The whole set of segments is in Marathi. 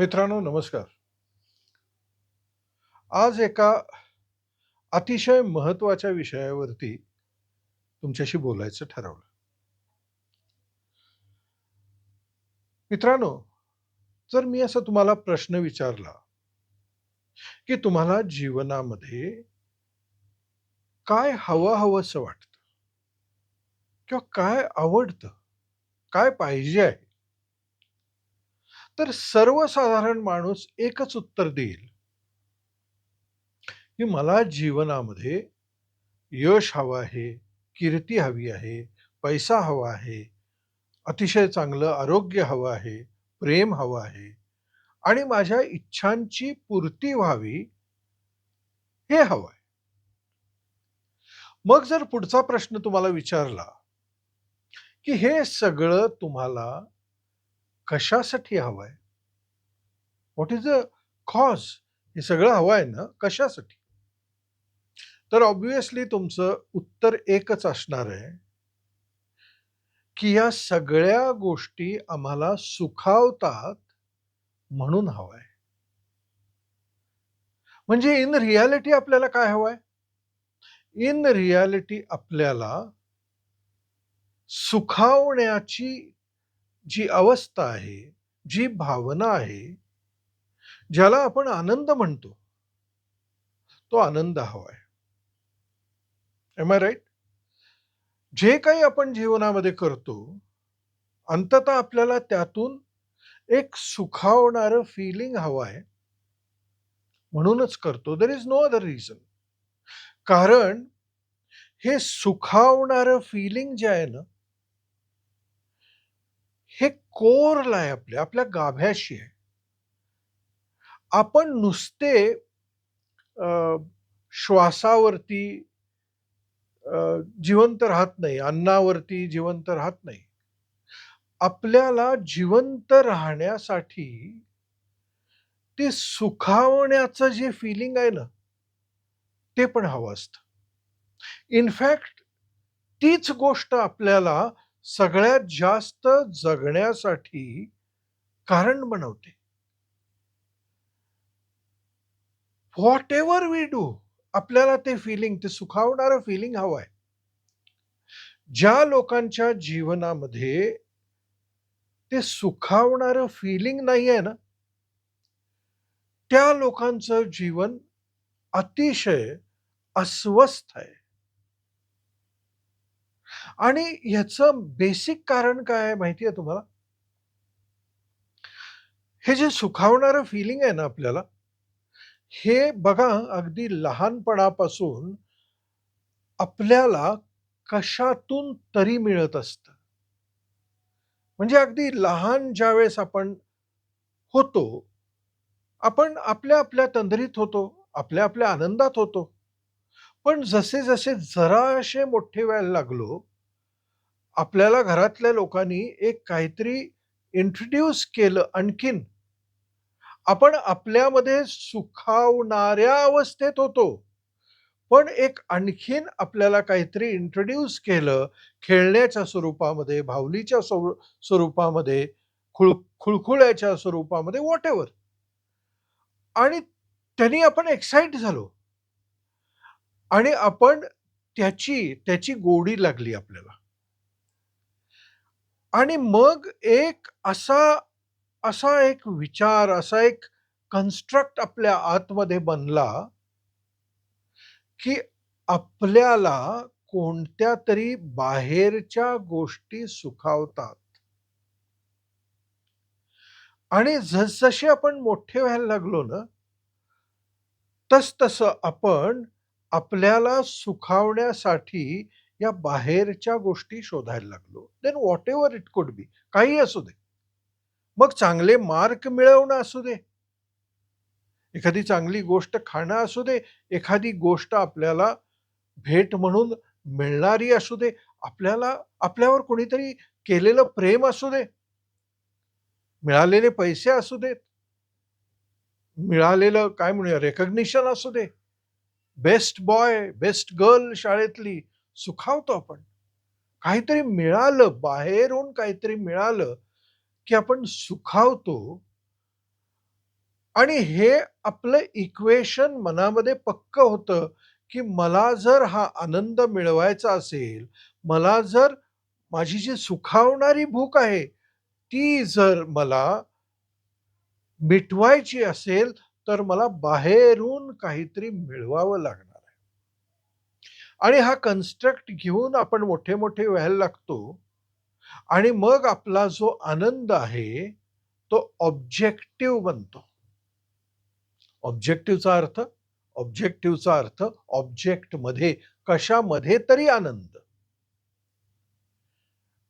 मित्रांनो नमस्कार. आज एका अतिशय महत्त्वाच्या विषयावरती तुमच्याशी बोलायचं ठरवलं. मित्रांनो जर मी असा तुम्हाला प्रश्न विचारला की तुम्हाला जीवनामध्ये काय हवं हवंसं वाटतं? किंवा काय आवडतं? काय पाहिजे आहे? तर सर्वसाधारण माणूस एकच उत्तर देईल. की मला जीवनामध्ये यश हवं आहे कीर्ती हवी आहे पैसा हवा आहे अतिशय चांगलं आरोग्य हवं आहे प्रेम हवं आहे आणि माझ्या इच्छांची पूर्ती व्हावी हे हवं आहे. मग जर पुढचा प्रश्न तुम्हाला विचारला की हे सगळं तुम्हाला कशासाठी हवंय? व्हॉट इज अ कॉज हे सगळं हवं आहे ना कशासाठी? तर ऑब्विसली तुमचं उत्तर एकच असणार आहे की या सगळ्या गोष्टी आम्हाला सुखावतात म्हणून हवाय. म्हणजे इन रियालिटी आपल्याला काय हवंय? इन रियालिटी आपल्याला सुखावण्याची जी अवस्था आहे जी भावना आहे ज्याला आपण आनंद म्हणतो तो आनंद हवा आहे एम आय राईट जे काही आपण जीवनामध्ये करतो अंततः आपल्याला त्यातून एक सुखावणारं फिलिंग हवं आहे म्हणूनच करतो. There is no other reason कारण हे सुखावणारं फिलिंग जे आहे ना हे कोरला आहे आपल्या आपल्या गाभ्याशी आहे. आपण नुसते श्वासावरती जिवंत राहत नाही अन्नावरती जिवंत राहत नाही. आपल्याला जिवंत राहण्यासाठी ते सुखावण्याचं जे फिलिंग आहे ना ते पण हवं असतं. इनफॅक्ट तीच गोष्ट आपल्याला सगळ्यात जास्त जगण्यासाठी कारण बनवते. व्हॉट एव्हर वी डू आपल्याला ते फिलिंग ते सुखावणारं फिलिंग हवं आहे ज्या लोकांच्या जीवनामध्ये ते सुखावणारं फिलिंग नाही आहे ना त्या लोकांचं जीवन अतिशय अस्वस्थ आहे. आणि ह्याचं बेसिक कारण काय आहे माहिती आहे तुम्हाला? हे जे सुखावणारं फिलिंग आहे ना आपल्याला हे बघा अगदी लहानपणापासून आपल्याला कशातून तरी मिळत असतं. म्हणजे अगदी लहान ज्यावेळेस आपण होतो आपण आपल्या आपल्या तंद्रीत होतो आपल्या आपल्या आनंदात होतो. पण जसे जसे जराशे मोठे व्हायला लागलो आपल्याला घरातल्या लोकांनी एक काहीतरी इंट्रोड्यूस केलं आणखीन. आपण आपल्यामध्ये सुखावणाऱ्या अवस्थेत होतो. पण एक आणखीन आपल्याला काहीतरी इंट्रोड्यूस केलं खेळण्याच्या स्वरूपामध्ये भावलीच्या स्वरू- स्वरूपामध्ये खुळ खुळखुळ्याच्या स्वरूपामध्ये वॉट एव्हर आणि त्यांनी आपण एक्साइट झालो. आणि आपण त्याची त्याची गोडी लागली आपल्याला. आणि मग एक असा असा एक विचार असा एक कन्स्ट्रक्ट आपल्या आतमध्ये बनला की आपल्याला कोणत्या तरी बाहेरच्या गोष्टी सुखावतात. आणि जसजसे आपण मोठे व्हायला लागलो ना तस तसं आपण आपल्याला सुखावण्यासाठी या बाहेरच्या गोष्टी शोधायला लागलो. Then what ever it could be काही असू दे. मग चांगले मार्क मिळवणं असू दे. एखादी चांगली गोष्ट खाणं असू दे. एखादी गोष्ट आपल्याला भेट म्हणून मिळणारी असू दे. आपल्याला आपल्यावर कोणीतरी केलेलं प्रेम असू दे. मिळालेले पैसे असू देत. मिळालेलं काय म्हणूया रेकग्निशन असू दे. बेस्ट बॉय बेस्ट गर्ल शाळेतली सुखावतो आपण. काहीतरी मिळालं बाहेरून काहीतरी मिळालं की आपण सुखावतो. आणि हे आपलं इक्वेशन मनामध्ये पक्क होतं, की मला जर हा आनंद मिळवायचा असेल, मला जर माझी जी सुखावणारी भूक आहे, ती जर मला मिटवायची असेल, तर मला बाहेरून काहीतरी मिळवावं लागणार. आणि हा कन्स्ट्रक्ट घेऊन आपण मोठे-मोठे व्हायला लागतो आणि मग आपला जो आनंद आहे, तो ऑब्जेक्टिव्ह बनतो. ऑब्जेक्टिव्हचा अर्थ ऑब्जेक्टिव्हचा अर्थ ऑब्जेक्टमध्ये कशामध्ये तरी आनंद.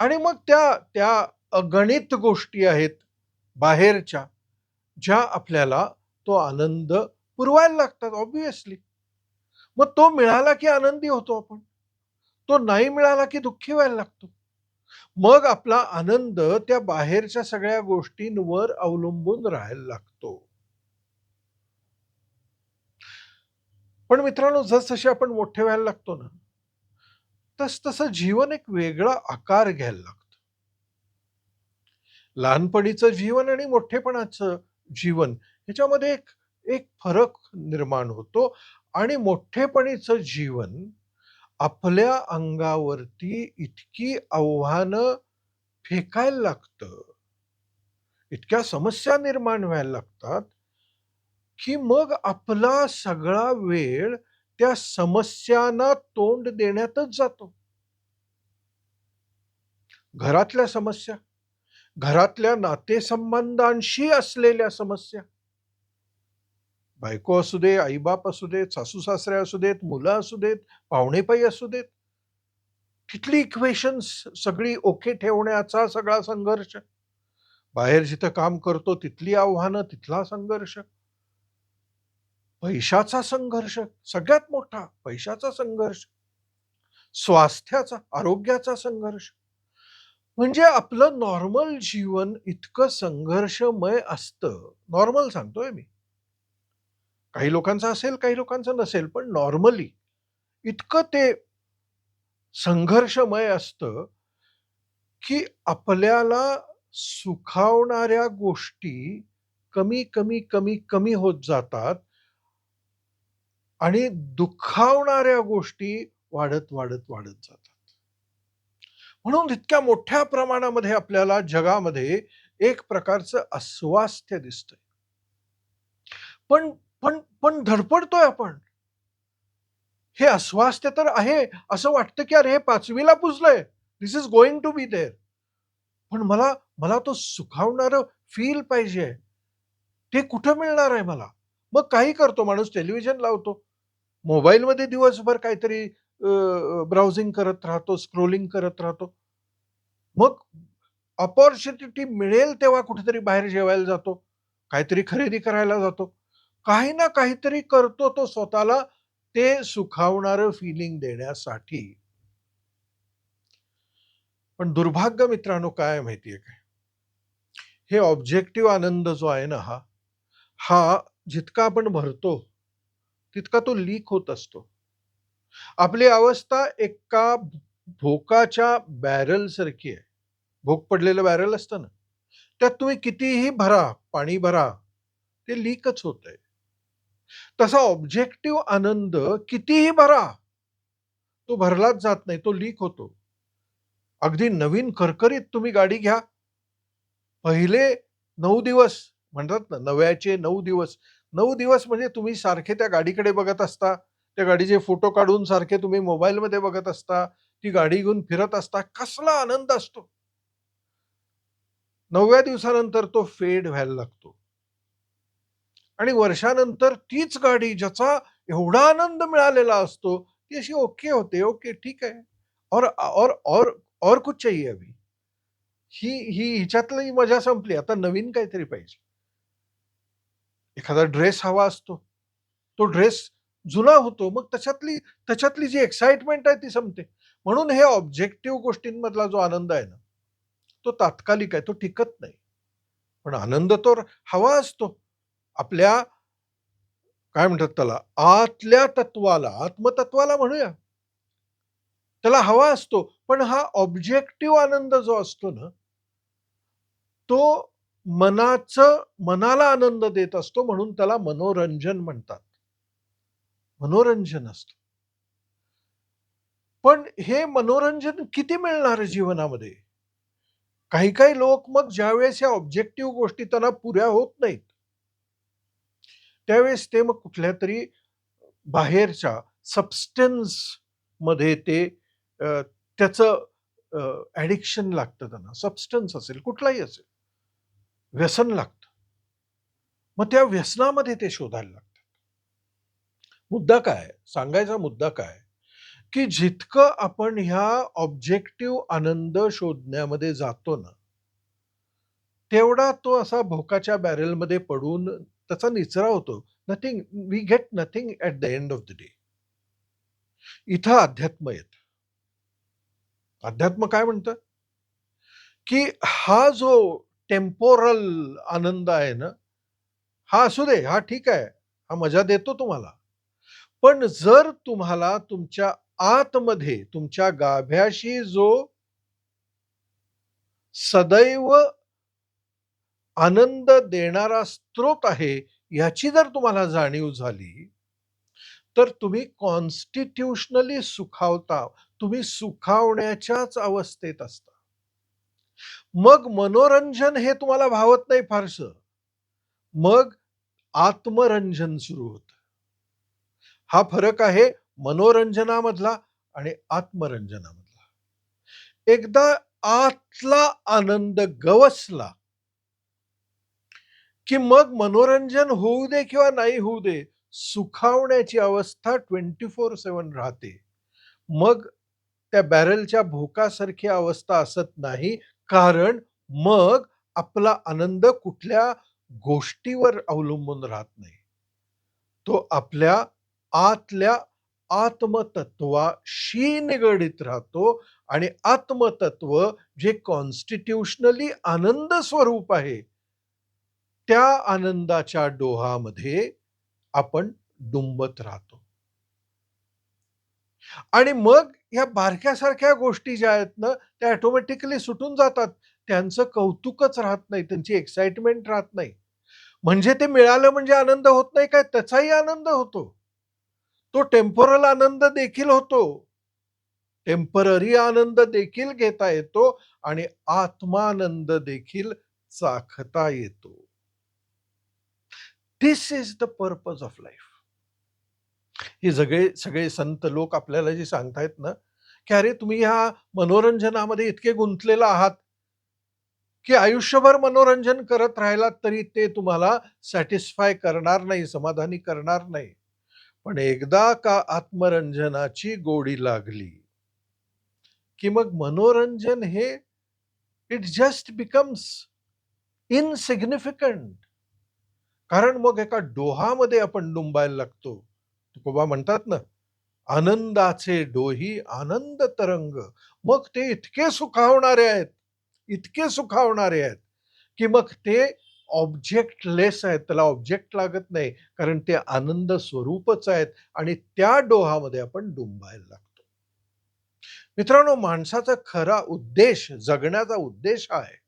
आणि मग त्या त्या अगणित गोष्टी आहेत बाहेरच्या, ज्या आपल्याला तो आनंद पुरवायला लागतात ऑब्विसली मग तो मिळाला की आनंदी होतो आपण. तो नाही मिळाला की दुःखी व्हायला लागतो. मग आपला आनंद त्या बाहेरच्या सगळ्या गोष्टींवर अवलंबून राहायला लागतो. पण मित्रांनो, जसजसे आपण मोठे व्हायला लागतो ना, तस तसं जीवन एक वेगळा आकार घ्यायला लागतं. लहानपणीचं जीवन आणि मोठेपणाचं जीवन ह्याच्यामध्ये एक एक फरक निर्माण होतो आणि मोठेपणीचं जीवन आपल्या अंगावरती इतकी आव्हानं फेकायला लागतं, इतक्या समस्या निर्माण व्हायला लागतात, की मग आपला सगळा वेळ त्या समस्यांना तोंड देण्यातच जातो. घरातल्या समस्या, घरातल्या नातेसंबंधांशी असलेल्या समस्या. बायको असू दे, आई-बाप असू देत, सासू-सासरे असू देत, मुलं असू देत, पाहुणेपाई असू देत. तिथली इक्वेशन्स सगळी ओके ठेवण्याचा सगळा संघर्ष. बाहेर जिथं काम करतो तिथली आव्हानं, तिथला संघर्ष. पैशाचा संघर्ष, सगळ्यात मोठा पैशाचा संघर्ष. स्वास्थ्याचा, आरोग्याचा संघर्ष. म्हणजे आपलं नॉर्मल जीवन इतकं संघर्षमय असतं. नॉर्मल सांगतोय मी. काही लोकांचं असेल, काही लोकांचं नसेल, पण नॉर्मली इतकं ते संघर्षमय असतं, की आपल्याला सुखावणाऱ्या गोष्टी कमी, कमी, कमी, कमी होत जातात आणि दुखावणाऱ्या गोष्टी वाढत, वाढत, वाढत जातात. म्हणून इतक्या मोठ्या प्रमाणामध्ये आपल्याला जगामध्ये एक प्रकारचं अस्वास्थ्य दिसतंय. पण पण पण धडपडतोय आपण. हे अस्वास्थ्य तर आहे, असं वाटतं की अरे हे पाचवीला पुजलंय. This is going to be there. पण मला मला तो सुखावणारं फील पाहिजे. ते कुठं मिळणार आहे मला? मग काही करतो माणूस टेलिव्हिजन लावतो. मोबाईलमध्ये दिवसभर काहीतरी ब्राउझिंग करत राहतो, स्क्रोलिंग करत राहतो. मग अपॉर्च्युनिटी मिळेल तेव्हा कुठेतरी बाहेर जेवायला जातो. काहीतरी खरेदी करायला जातो. काही ना काहीतरी करतो तो स्वतःला ते सुखावणारं फीलिंग देण्यासाठी. पण दुर्भाग्य मित्रांनो काय आहे माहितीये काय? हे ऑब्जेक्टिव्ह आनंद जो आहे ना हा, हा जितका आपण भरतो, तितका तो लीक होत असतो. आपली अवस्था एका भोकाच्या बॅरल सारखी आहे. भोक पडलेलं बॅरल असतं ना, त्यात तुम्ही कितीही भरा, पाणी भरा, ते लीकच होतंय. तसा ऑब्जेक्टिव्ह आनंद कितीही भरा, तो भरलाच जात नाही, तो लीक होतो. अगदी नवीन करकरीत तुम्ही गाडी घ्या. पहिले नऊ दिवस म्हणतात ना, नव्याचे नऊ दिवस. नऊ दिवस म्हणजे तुम्ही सारखे त्या गाडीकडे बघत असता. त्या गाडीचे फोटो काढून सारखे तुम्ही मोबाईलमध्ये बघत असता. ती गाडी घेऊन फिरत असता. कसला आनंद असतो. नवव्या दिवसानंतर तो फेड व्हायला लागतो. आणि वर्षानंतर तीच गाडी ज्याचा एवढा आनंद मिळालेला असतो, ती अशी ओके होते. ओके, ठीक आहे. और और और और कुछ चाहिए अभी. ही ही हिच्यातली मजा संपली. आता नवीन काहीतरी पाहिजे. एखादा ड्रेस हवा असतो. तो ड्रेस जुना होतो. मग त्याच्यातली त्याच्यातली जी एक्साइटमेंट आहे ती संपते. म्हणून हे ऑब्जेक्टिव्ह गोष्टींमधला जो आनंद आहे ना, तो तात्कालिक आहे. तो टिकत नाही. पण आनंद तर हवा असतो. आपल्या काय म्हणतात त्याला, आतल्या तत्वाला, आत्मतत्वाला म्हणूया. त्याला हवा असतो. पण हा ऑब्जेक्टिव्ह आनंद जो असतो ना, तो मनाच मनाला आनंद देत असतो म्हणून त्याला मनोरंजन म्हणतात. मनोरंजन असत पण हे मनोरंजन किती मिळणार जीवनामध्ये? काही-काही लोक मग ज्यावेळेस या ऑब्जेक्टिव्ह गोष्टी त्यांना पुऱ्या होत नाहीत त्यावेळेस ते मग कुठल्या तरी बाहेरच्या सबस्टन्समध्ये ते त्याचं ॲडिक्शन लागतं त्यांना. सबस्टन्स असेल, कुठलाही असेल. व्यसन लागतं. मग त्या व्यसनामध्ये ते शोधायला लागतात. मुद्दा काय? सांगायचा मुद्दा काय? की जितकं आपण ह्या ऑब्जेक्टिव्ह आनंद शोधण्यामध्ये जातो ना तेवढा तो असा भोकाच्या बॅरेलमध्ये पडून त्याचा निचरा होतो. Nothing we get nothing at the end of the day. इथं अध्यात्म येत अध्यात्म काय म्हणतं? की हा जो टेम्पोरल आनंद आहे ना, हा असू दे, हा ठीक आहे. हा मजा देतो तुम्हाला. पण जर तुम्हाला तुमच्या आतमध्ये तुमच्या गाभ्याशी जो सदैव आनंद देणारा स्रोत आहे, याची जर तुम्हाला जाणीव झाली, तर तुम्ही कॉन्स्टिट्युशनली सुखावता. तुम्ही सुखावण्याच्याच अवस्थेत असता. मग मनोरंजन हे तुम्हाला भावत नाही फारसं. मग आत्मरंजन सुरू होतं. हा फरक आहे मनोरंजनामधला आणि आत्मरंजनामधला. एकदा आतला आनंद गवसला की मग मनोरंजन होऊ दे किंवा नाही होऊ दे, सुखावण्याची अवस्था 24/7 राहते. मग त्या बॅरलच्या भोकासारखी अवस्था असत नाही. कारण मग आपला आनंद कुठल्या गोष्टीवर अवलंबून राहत नाही. तो आपल्या आतल्या आत्मतत्वाशी निगडीत राहतो आणि आत्मतत्व जे कॉन्स्टिट्यूशनली आनंद स्वरूप आहे, त्या आनंदाच्या डोहामध्ये आपण डुंबत राहतो. आणि मग ह्या बारक्यासारख्या गोष्टी ज्या आहेत ना, त्या ऑटोमॅटिकली सुटून जातात. त्यांचं कौतुकच राहत नाही, त्यांची एक्साइटमेंट राहत नाही. म्हणजे ते मिळालं म्हणजे आनंद होत नाही काय? त्याचाही आनंद होतो. तो टेम्पोरल आनंद देखील होतो. टेंपररी आनंद देखील घेता येतो आणि आत्मानंद देखील चाखता येतो. This is the purpose of life. हे सगळे सगळे संत लोक आपल्याला जे सांगतायत ना, की अरे तुम्ही ह्या मनोरंजनामध्ये इतके गुंतलेला आहात, की आयुष्यभर मनोरंजन करत राहिलात तरी ते तुम्हाला सॅटिस्फाय करणार नाही, समाधानी करणार नाही. पण एकदा का आत्मरंजनाची गोडी लागली, की मग मनोरंजन हे इट जस्ट बिकम्स इनसिग्निफिकंट. कारण मग एका डोहामध्ये आपण डुंबायला लागतो. तुकोबा म्हणतात ना, आनंदाचे डोही आनंद तरंग. मग ते इतके सुखावणारे आहेत, इतके सुखावणारे आहेत, की मग ते ऑब्जेक्टलेस आहेत. त्याला ऑब्जेक्ट लागत नाही. कारण ते आनंद स्वरूपच आहेत आणि त्या डोहामध्ये आपण डुंबायला लागतो. मित्रांनो, माणसाचा खरा उद्देश, जगण्याचा उद्देश आहे.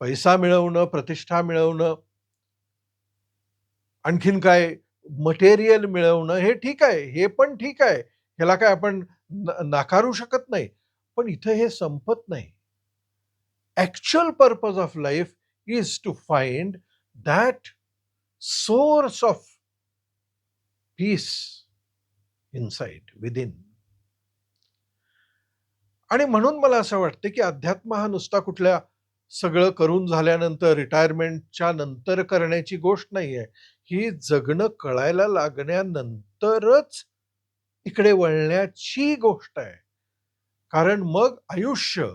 पैसा मिळवणं, प्रतिष्ठा मिळवणं आणखीन काय मटेरियल मिळवणं हे ठीक आहे. हे पण ठीक आहे. ह्याला काय आपण नाकारू शकत नाही. पण इथं हे संपत नाही. Actual purpose of life is to find that source of peace inside, within आणि म्हणून मला असं वाटतं, की अध्यात्म हा नुसता कुठल्या सगळं करून झाल्यानंतर रिटायरमेंटच्या नंतर करण्याची गोष्ट नाहीये. ही जगणं कळायला लागण्यानंतरच इकडे वळण्याची गोष्ट आहे. कारण मग आयुष्य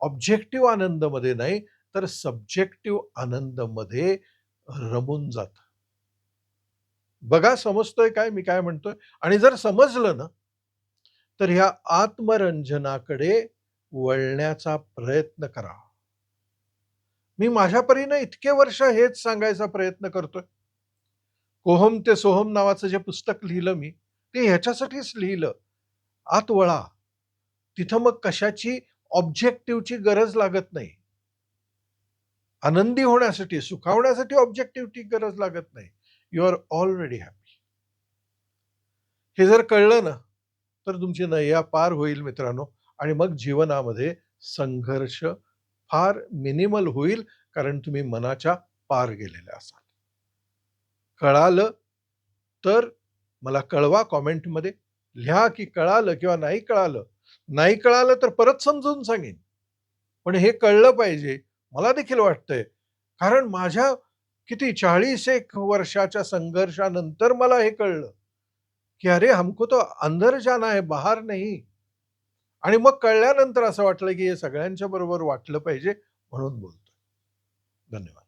ऑब्जेक्टिव्ह आनंदमध्ये नाही, तर सब्जेक्टिव्ह आनंदमध्ये रमून जात बघा समजतोय काय मी काय म्हणतोय? आणि जर समजलं ना, तर ह्या आत्मरंजनाकडे वळण्याचा प्रयत्न करा. मी माझ्या परीनं इतके वर्ष हेच सांगायचा प्रयत्न करतोय. कोहम ते सोहम नावाचं जे पुस्तक लिहिलं मी, ते ह्याच्यासाठीच लिहिलं. आत वळा. तिथं मग कशाची ऑब्जेक्टिव्हची गरज लागत नाही. आनंदी होण्यासाठी, सुखावण्यासाठी ऑब्जेक्टिव्हची गरज लागत नाही. You are already happy. हे जर कळलं ना, तर तुमची नय्या पार होईल मित्रांनो आणि मग जीवनामध्ये संघर्ष फार मिनिमल होईल, कारण तुम्ही मनाच्या पार गेलेले असाल. कळालं तर मला कळवा कॉमेंटमध्ये. लिहा की कळालं किंवा नाही कळालं. नाही कळालं तर परत समजून सांगेन. पण हे कळलं पाहिजे. मला देखील वाटतंय. कारण माझ्या किती 40 एक वर्षाच्या संघर्षानंतर मला हे कळलं, की अरे हमको तो अंदर जाना है, बाहर नहीं. आणि मग कळल्यानंतर असं वाटलं, की हे सगळ्यांच्या बरोबर वाटलं पाहिजे म्हणून बोलतो धन्यवाद.